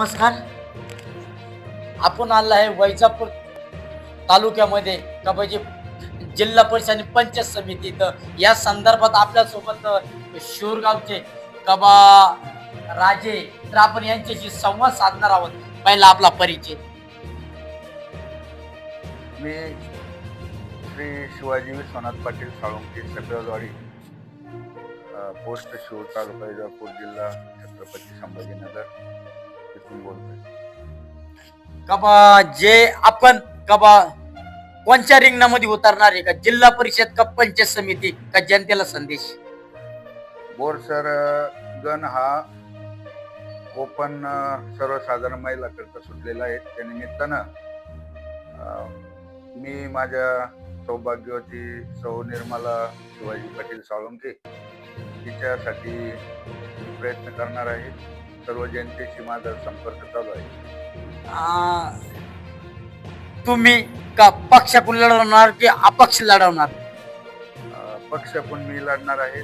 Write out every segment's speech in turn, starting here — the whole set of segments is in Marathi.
नमस्कार. आपण आला आहे वैजापूर तालुक्यामध्ये का म्हणजे जिल्हा परिषद आणि पंचायत समिती इथं. या संदर्भात आपल्यासोबत शिवरगावचे कबा राजे तर आपण यांच्याशी संवाद साधणार आहोत. पहिला आपला परिचय. मी श्री शिवाजी विश्वनाथ पाटील साळुंके सफेदवाडी पोस्ट शिव तालुका विजापूर जिल्हा छत्रपती संभाजीनगर. कबा जे आपण कबा कोणत्या रिंगणामध्ये उतरणार आहे? का जिल्हा परिषद का पंचायत समिती का जनतेला संदेश? बोरसर गण हा ओपन सर्वसाधारण महिलाकरता सुटलेला आहे. त्या निमित्तानं मी माझ्या सौभाग्यवती सौ निर्मला शिवाजी पाटील साळुंके तिच्यासाठी प्रयत्न करणार आहे. सर्व जनतेशी माझा संपर्क चालू आहे. तुम्ही का पक्षाकडून लढवणार की अपक्ष लढवणार? अ, पक्ष पण मी लढणार आहे.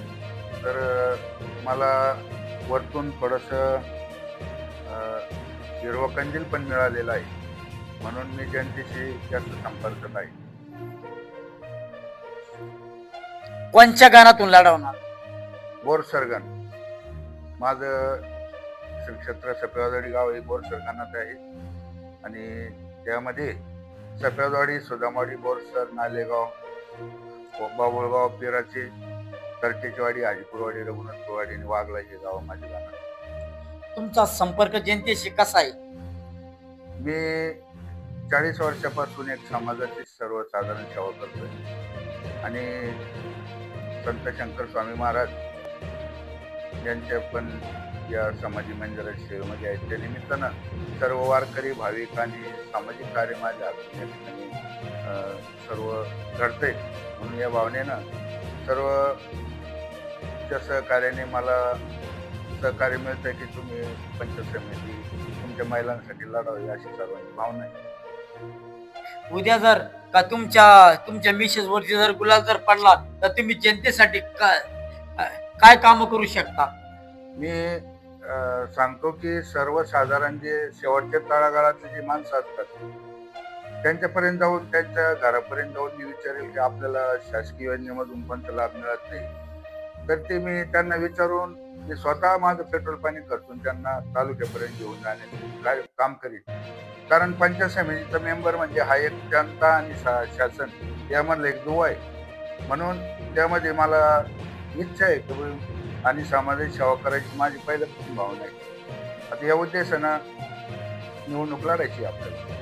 तर मला वरतून थोडस हिरवं कंदील पण मिळालेलं आहे. म्हणून मी जनतेशी जास्त संपर्कात आहे. कोणत्या गाण्यातून लढवणार? बोरसरगण माझं क्षेत्र सफेदवाडी गाव हे बोरसरगणात आहे. आणि त्यामध्ये सफेदवाडी सुदामवाडी बोरसर नालेगाव बाबुळगाव पिराचे तरटेचीवाडी हाजीपूरवाडी रघुनाथपूरवाडी आणि वाघला हे गाव माझे गाणं तुमचा संपर्क जनतेशी कसा आहे? मी चाळीस वर्षापासून एक समाजाची सर्वसाधारण सेवा करतोय. आणि संत शंकर स्वामी महाराज यांच्या पण या समाजी मंदिराच्या सेवेमध्ये आहेत. त्या निमित्तानं सर्व वारकरी भाविक आणि सामाजिक कार्य माझ्या या ठिकाणी सर्व घडतंय. म्हणून या भावनेनं सर्व च्या सहकार्याने मला सहकार्य मिळतंय की तुम्ही पंचायत समिती तुमच्या महिलांसाठी लढावी अशी सर्वांची भावना आहे. उद्या जर का तुमच्या तुमच्या मिसेस वरती जर गुलाल जर पडला तर तुम्ही जनतेसाठी काय काय काम करू शकता? मी सांगतो की सर्वसाधारण जे शेवटच्या तळागाळातले जे माणसं असतात त्यांच्यापर्यंत जाऊन त्यांच्या घरापर्यंत जाऊन मी विचारेल की आपल्याला शासकीय योजनेमधून कोणता लाभ मिळत नाही. तर ते मी त्यांना विचारून मी स्वतः माझं पेट्रोल पाणी करतो त्यांना तालुक्यापर्यंत घेऊन जाणे काय काम करीत कारण पंचायत समितीचा मेंबर म्हणजे हा एक जनता आणि शा- शासन यामधला एक दुवा आहे. म्हणून त्यामध्ये मला इच्छा आहे की आणि सामाजिक सेवा करायची माझी पहिल्यापासून भावना आहे. आता या उद्देशानं निवडणूक लढायची आपल्याला.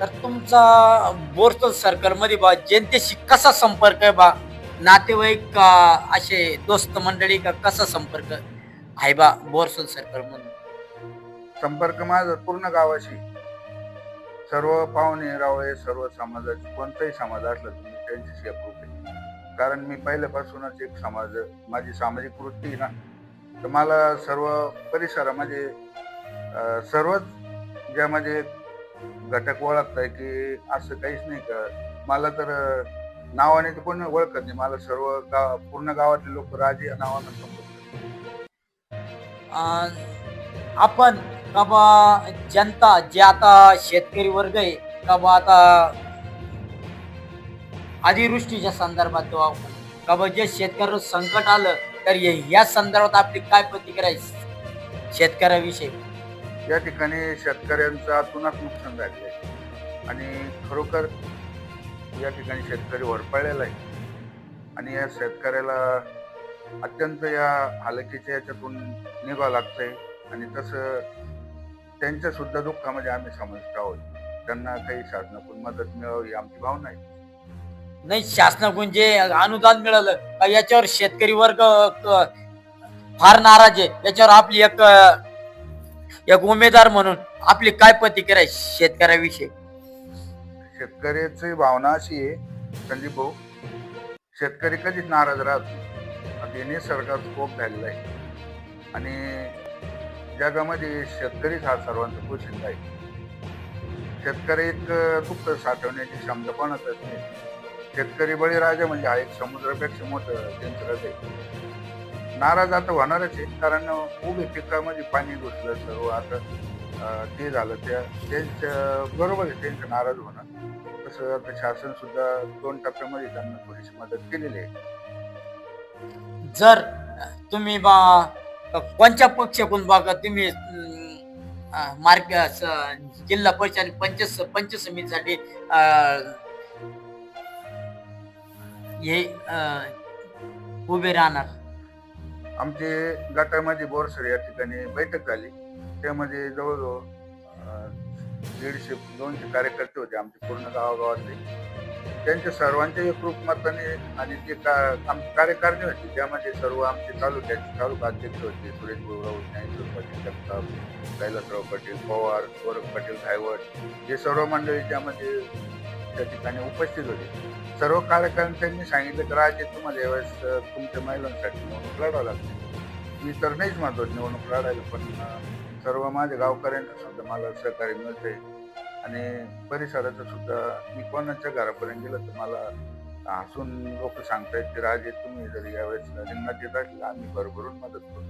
तर तुमचा बोरतल सर्कलमध्ये बा जनतेशी कसा संपर्क आहे बा? नातेवाईक का असे दोस्त मंडळी का कसा संपर्क आहे बा बोरसल सर्कल म्हणून? संपर्क माझा पूर्ण गावाशी. सर्व पाहुणे रावळे सर्व समाजाचे कोणताही समाज असला तुम्ही त्यांच्याशी अप्रूप कारण मी पहिल्यापासूनच एक समाज माझी सामाजिक वृत्ती ना तर मला सर्व परिसरामध्ये म्हणजे सर्वच ज्यामध्ये घटक ओळखत आहे की असं काहीच नाही का मला तर नावाने तर कोणी ओळखत नाही. मला सर्व गाव पूर्ण गावातले लोक राजे या नावानं संबोधतात. आपण का बा जनता जे आता शेतकरी वर्ग आहे का बा आता अतिवृष्टीच्या संदर्भात तो आपण का बा जे शेतकऱ्यावर संकट आलं तर या संदर्भात आपली काय प्रतिक्रिया आहे? शेतकऱ्याविषयी. या ठिकाणी शेतकऱ्यांचं अतुनात नुकसान झालेलं आहे. आणि खरोखर या ठिकाणी शेतकरी होरपळलेला आहे. आणि या शेतकऱ्याला अत्यंत या हालकीच्या याच्यातून निघावं लागतंय. आणि तसं त्यांच्या सुद्धा दुःखामध्ये आम्ही समजत आहोत. त्यांना काही साधनातून मदत मिळावी ही आमची भावना आहे. नाही शासनाकडून जे अनुदान मिळालं का याच्यावर शेतकरी वर्ग क- फार नाराज आहे. याच्यावर आपली एक एक उमेदवार म्हणून आपली काय प्रतिक्रिया आहे शेतकऱ्याविषयी? शेतकऱ्याची भावना अशी आहे संदीप भाऊ शेतकरी कधीच नाराज राहत नाही. आता हे झालेला आहे. आणि जगामध्ये शेतकरीच हा सर्वांचा पोशिंदा आहे. शेतकरी एक दुःख साठवण्याची क्षमता पण असत नाही. शेतकरी बळीराजा म्हणजे हा एक समुद्रापेक्षा मोठं त्यांचं हृदय नाराज आता होणारच आहे कारण उभे पिकामध्ये पाणी घुसलं सर्व आता ते झालं त्या त्यांचं बरोबर आहे त्यांचं नाराज होणं. तसं आता शासन सुद्धा दोन टप्प्यामध्ये त्यांना थोडीशी मदत केलेली आहे. जर तुम्ही बा कोणत्या पक्षाकडून बघा तुम्ही मार्ग जिल्हा परिषद आणि पंच पंच समितीसाठी हे अं, उभे राहणार. आमचे गटामध्ये बोरसर या ठिकाणी बैठक झाली. त्यामध्ये जवळजवळ अं, दीडशे दोनशे कार्यकर्ते होते आमचे पूर्ण गावागावातले. त्यांच्या सर्वांच्या एकरूप मताने आणि जे का आमचे कार्यकारिणी होते त्यामध्ये सर्व आमचे तालुक्याचे तालुका अध्यक्ष होते सुरेश गुरुराव ज्ञानेश्वर पाटील जगताप कैलासराव पाटील पवार गोरख पाटील घायवट हे सर्व मंडळी त्यामध्ये त्या ठिकाणी उपस्थित होते. सर्व कार्यकर्त्यांनी सांगितलं की राजे तुम्हाला यावेळेस तुमच्या महिलांसाठी निवडणूक लढावं लागते. मी तर नाहीच म्हणतो निवडणूक लढायला पण सर्व माझ्या गावकऱ्यांना सुद्धा मला सहकार्य मिळते आणि परिसराचं सुद्धा मी कोणाच्या घरापर्यंत गेलं तर मला हसून लोक सांगतायत की राजे तुम्ही जर यावेळेस रिंगणात येतात आम्ही भरभरून मदत करू.